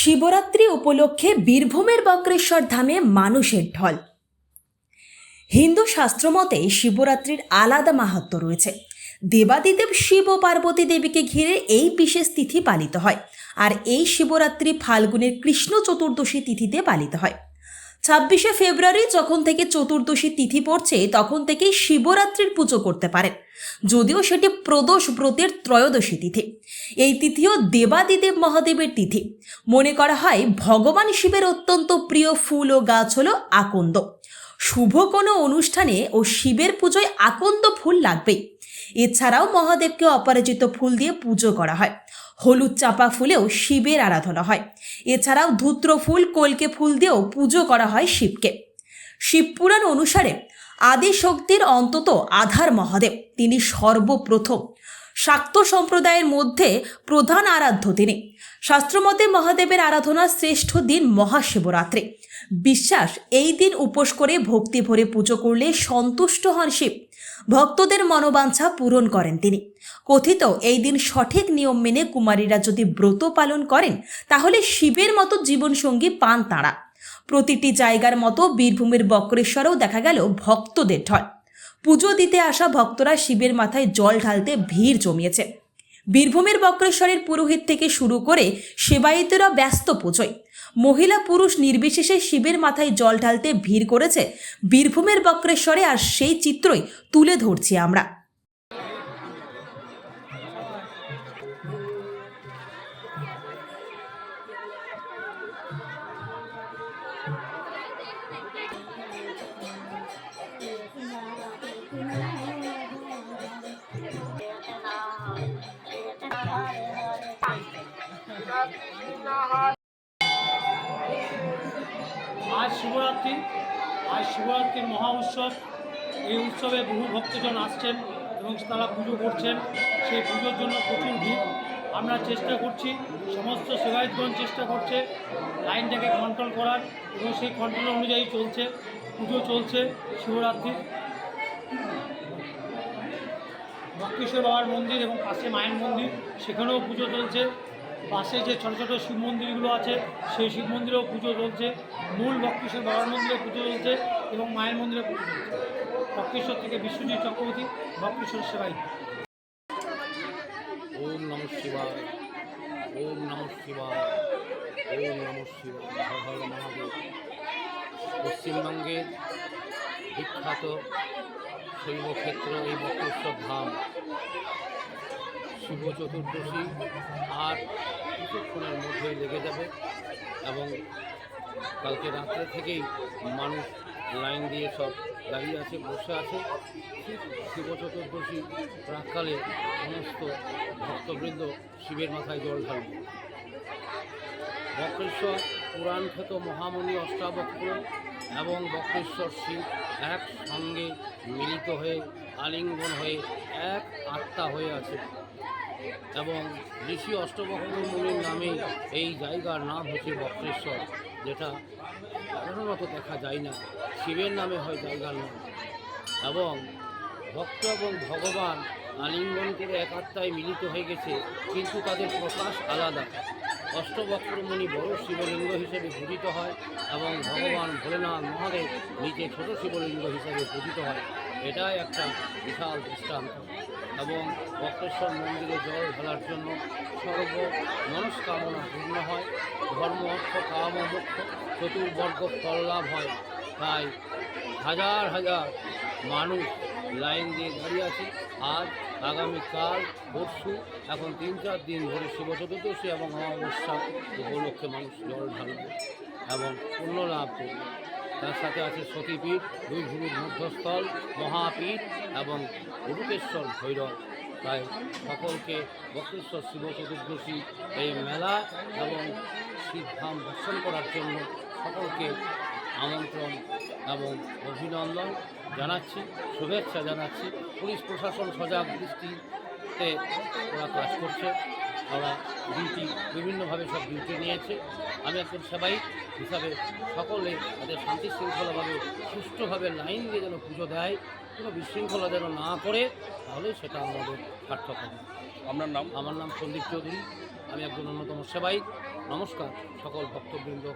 শিবরাত্রি উপলক্ষে বীরভূমের বক্রেশ্বর ধামে মানুষের ঢল। হিন্দু শাস্ত্র শাস্ত্রমতে শিবরাত্রির আলাদা মাহাত্ম্য রয়েছে। দেবাদিদেব শিব ও পার্বতী দেবীকে ঘিরে এই বিশেষ তিথি পালিত হয় আর এই শিবরাত্রি ফাল্গুনের কৃষ্ণ চতুর্দশী তিথিতে পালিত হয়। ছাব্বিশে ফেব্রুয়ারি যখন থেকে চতুর্দশী তিথি পড়ছে, তখন থেকেই শিবরাত্রির পুজো করতে পারেন। যদিও সেটি প্রদোষ ব্রতের ত্রয়োদশী তিথি। এই তিথিও দেবাদিদেব মহাদেবের তিথি। মনে করা হয় ভগবান শিবের অত্যন্ত প্রিয় ফুল ও গাছ হল আকন্দ। শুভ কোনো অনুষ্ঠানে ও শিবের পুজোয় আকন্দ ফুল লাগবেই। এছাড়াও মহাদেবকে অপরাজিত ফুল দিয়ে পুজো করা হয়। হলুদ চাপা ফুলেও শিবের আরাধনা হয়। এছাড়াও ধূত্র ফুল, কলকে ফুল দিয়েও পুজো করা হয় শিবকে। শিবপুরাণ অনুসারে আদি শক্তির অন্তত আধার মহাদেব, তিনি সর্বপ্রথম। শাক্ত সম্প্রদায়ের মধ্যে প্রধান আরাধ্য তিনি। শাস্ত্রমতে মহাদেবের আরাধনার শ্রেষ্ঠ দিন মহাশিবরাত্রি। বিশ্বাস, এই দিন উপোস করে ভক্তি ভরে পুজো করলে সন্তুষ্ট হন শিব। ভক্তদের মনোবাঞ্ছা পূরণ করেন তিনি। কথিত, এই দিন সঠিক নিয়ম মেনে কুমারীরা যদি ব্রত পালন করেন, তাহলে শিবের মতো জীবনসঙ্গী পান তাঁরা। প্রতিটি জায়গার মতো বীরভূমের বক্রেশ্বরেও দেখা গেল ভক্তদের ঢল। পুজো দিতে আসা ভক্তরা শিবের মাথায় জল ঢালতে ভিড় জমিয়েছে। বীরভূমের বক্রেশ্বরের পুরোহিত থেকে শুরু করে সেবায়িতরা ব্যস্ত পুজোয়। মহিলা পুরুষ নির্বিশেষে শিবের মাথায় জল ঢালতে ভিড় করেছে বীরভূমের বক্রেশ্বরে আর সেই চিত্রই তুলে ধরছি আমরা। আজ শিবরাত্রি। আজ শিবরাত্রির মহা উৎসব। এই উৎসবে বহু ভক্তজন আসছেন এবং তারা পুজো করছেন। সেই পুজোর জন্য প্রচুর ভিড়। আমরা চেষ্টা করছি, সমস্ত সেবায়তগণ চেষ্টা করছে লাইনটাকে কন্ট্রোল করার এবং সেই কন্ট্রোল অনুযায়ী চলছে, পুজো চলছে শিবরাত্রির। বক্রেশ্বর বাবার মন্দির এবং পাশে মায়ের মন্দির, সেখানেও পুজো চলছে। পাশে যে ছোটো ছোটো শিব মন্দিরগুলো আছে, সেই শিব মন্দিরেও পুজো চলছে। মূল বক্রেশ্বর বাবার মন্দিরে পুজো চলছে এবং মায়ের মন্দিরে পুজো চলছে। বক্রেশ্বর থেকে বিশ্বজিৎ চক্রবর্তী, বক্রেশ্বর সেবাই। ওম নম শিবায়, ওম নম শিবায়, ওম নম শিবায় মহাদেব। পশ্চিমবঙ্গের বিখ্যাত শৈবক্ষেত্র এই বক্রেশ্বর ধাম। শুভ চতুর্দশী, আর কিছুক্ষণের মধ্যেই লেগে যাবে এবং কালকে রাত্রে থেকেই মানুষ লাইন দিয়ে সব দাঁড়িয়ে আছে, বসে আছে। ঠিক শিব চতুর্দশী প্রাককালে সমস্ত ভক্তবৃন্দ শিবের মাথায় জল ঢালবে। বক্রেশ্বর পুরাণ খ্যাত মহামণি অষ্টাবক্র এবং বক্রেশ্বর শিব একসঙ্গে মিলিত হয়ে আলিঙ্গন হয়ে এক আত্মা হয়ে আছে। এবং ঋষি অষ্টবক্র মুনির নামে এই জায়গার নাম হচ্ছে বক্রেশ্বর, যেটা সাধারণত দেখা যায় না। শিবের নামে হয় জায়গার নাম। এবং ভক্ত এবং ভগবান আলিঙ্গন করে একাত্মায় মিলিত হয়ে গেছে, কিন্তু তাদের প্রকাশ আলাদা। অষ্টবক্রমণি বড় শিবলিঙ্গ হিসেবে পূজিত হয় এবং ভগবান ভোলেনাথ মহাদেব নিচে ছোট শিবলিঙ্গ হিসেবে পূজিত হয়। এটাই একটা বিশাল দৃষ্টান্ত। এবং বক্রেশ্বর মন্দিরে জল ঢালার জন্য সর্ব মনস্কামনা পূর্ণ হয়। ধর্ম অর্থ, কাম ও মোক্ষ, চতুর্বর্গ ফল লাভ হয়। তাই হাজার হাজার মানুষ লাইন দিয়ে দাঁড়িয়ে আছে। আজ, আগামীকাল, পরশু, এখন তিন চার দিন ধরে শিব চতুর্দশী এবং অমাবস্যা উপলক্ষে মানুষ জল ঢালবে এবং পুণ্য লাভ করবে। তার সাথে আছে সতীপীঠ, দুই ভূমির মধ্যস্থল, মহাপীঠ এবং উরুকেশ্বর ভৈরব। তাই সকলকে বক্রেশ্বর শিব চতুর্দশী এই মেলা এবং শিবধাম দর্শন করার জন্য সকলকে আমন্ত্রণ এবং অভিনন্দন জানাচ্ছি, শুভেচ্ছা জানাচ্ছি। পুলিশ প্রশাসন সজাগ দৃষ্টিতে ওরা কাজ করছে। ওরা ডিউটি বিভিন্নভাবে সব ডিউটি নিয়েছে। আমি একজন সেবাই হিসাবে সকলে তাদের শান্তি শৃঙ্খলাভাবে সুষ্ঠুভাবে লাইন দিয়ে যেন পুজো দেয় কোনো বিশৃঙ্খলা যেন না করে তাহলে সেটা আমাদের সার্থক হবে। আপনার নাম? আমার নাম সন্দীপ চৌধুরী। আমি একজন অন্যতম সেবাই নমস্কার সকল ভক্তবৃন্দ।